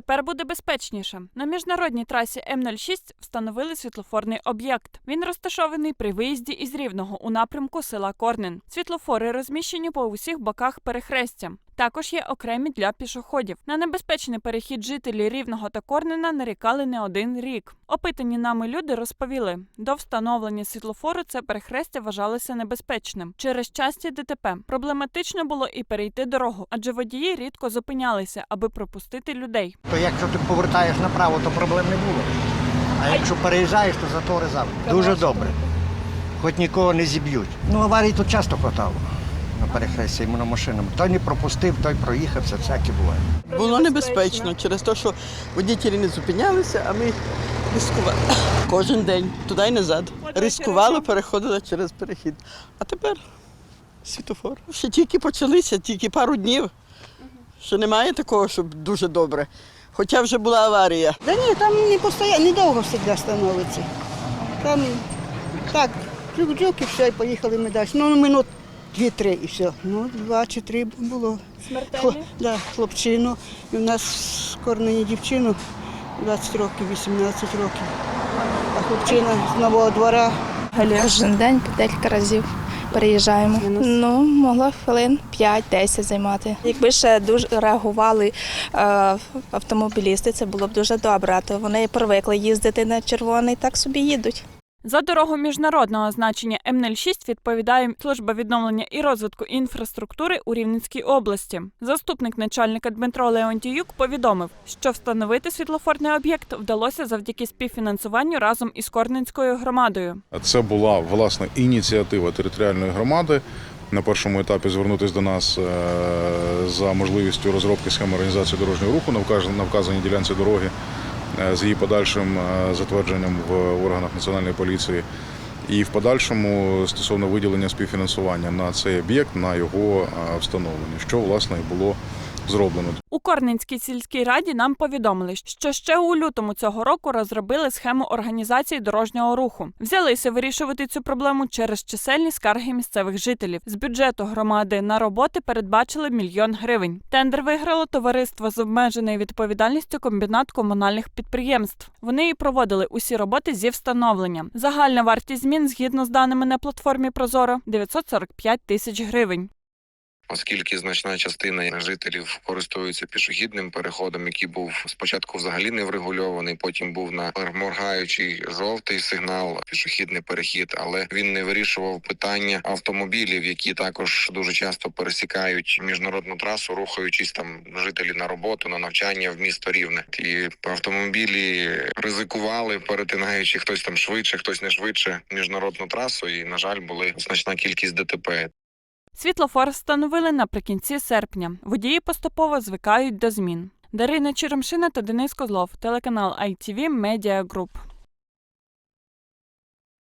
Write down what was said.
Тепер буде безпечніше. На міжнародній трасі М06 встановили світлофорний об'єкт. Він розташований при виїзді із Рівного у напрямку села Корнен. Світлофори розміщені по усіх боках перехрестя. Також є окремі для пішоходів. На небезпечний перехід жителі Рівного та Корнена нарікали не один рік. Опитані нами люди розповіли, до встановлення світлофору це перехрестя вважалося небезпечним. Через часті ДТП проблематично було і перейти дорогу, адже водії рідко зупинялися, аби пропустити людей. То якщо ти повертаєш направо, то проблем не було. А якщо переїжджаєш, то затори завжди. Дуже добре. Хоч нікого не зіб'ють. Ну, аварій тут часто хватало на перехресті іменно машинами. Той не пропустив, той проїхався, всяке буває. Було небезпечно через те, що водітелі не зупинялися, а ми ризикували. Кожен день туди й назад. Ризикували, переходили через перехід. А тепер світофор. Ще тільки почалися, тільки пару днів. Ще немає такого, щоб дуже добре. Хоча вже була аварія. Да ні, там не постійно, недовго завжди становиться. Там так, джук-джук і все, і поїхали ми далі. Ну, минут дві-три і все. Ну, два чи три було. Хло, да, хлопчину. І в нас корнені дівчину 20 років, 18 років. А хлопчина з нового двора. Кожен день по декілька разів переїжджаємо. Ну, могло хвилин 5-10 займати. Якби ще дуже реагували е, автомобілісти, це було б дуже добре. А то вони привикли їздити на червоний, так собі їдуть. За дорогу міжнародного значення М06 відповідає служба відновлення і розвитку інфраструктури у Рівненській області. Заступник начальника Дмитро Леонтіюк повідомив, що встановити світлофорний об'єкт вдалося завдяки співфінансуванню разом із Корненською громадою. Це була власне ініціатива територіальної громади. На першому етапі звернутися до нас е, за можливістю розробки схеми організації дорожнього руху на вказаній ділянці дороги з її подальшим е, затвердженням в органах національної поліції. І в подальшому стосовно виділення співфінансування на цей об'єкт, на його е, встановлення, що власне і було зроблено. У Корненській сільській раді нам повідомили, що ще у лютому цього року розробили схему організації дорожнього руху. Взялися вирішувати цю проблему через чисельні скарги місцевих жителів. З бюджету громади на роботи передбачили мільйон гривень. Тендер виграло товариство з обмеженою відповідальністю комбінат комунальних підприємств. Вони і проводили усі роботи зі встановлення. Загальна вартість змін згідно з даними на платформі Прозоро 945 тисяч гривень. Оскільки значна частина жителів користуються пішохідним переходом, який був спочатку взагалі не врегульований, потім був на моргаючий жовтий сигнал пішохідний перехід, але він не вирішував питання автомобілів, які також дуже часто пересікають міжнародну трасу, рухаючись там жителі на роботу, на навчання в місто Рівне. І автомобілі ризикували, перетинаючи хтось там швидше, хтось не швидше міжнародну трасу. І на жаль, були значна кількість ДТП. Світлофор встановили наприкінці серпня. Водії поступово звикають до змін. Дарина Черемшина та Денис Козлов, телеканал ITV Media Group.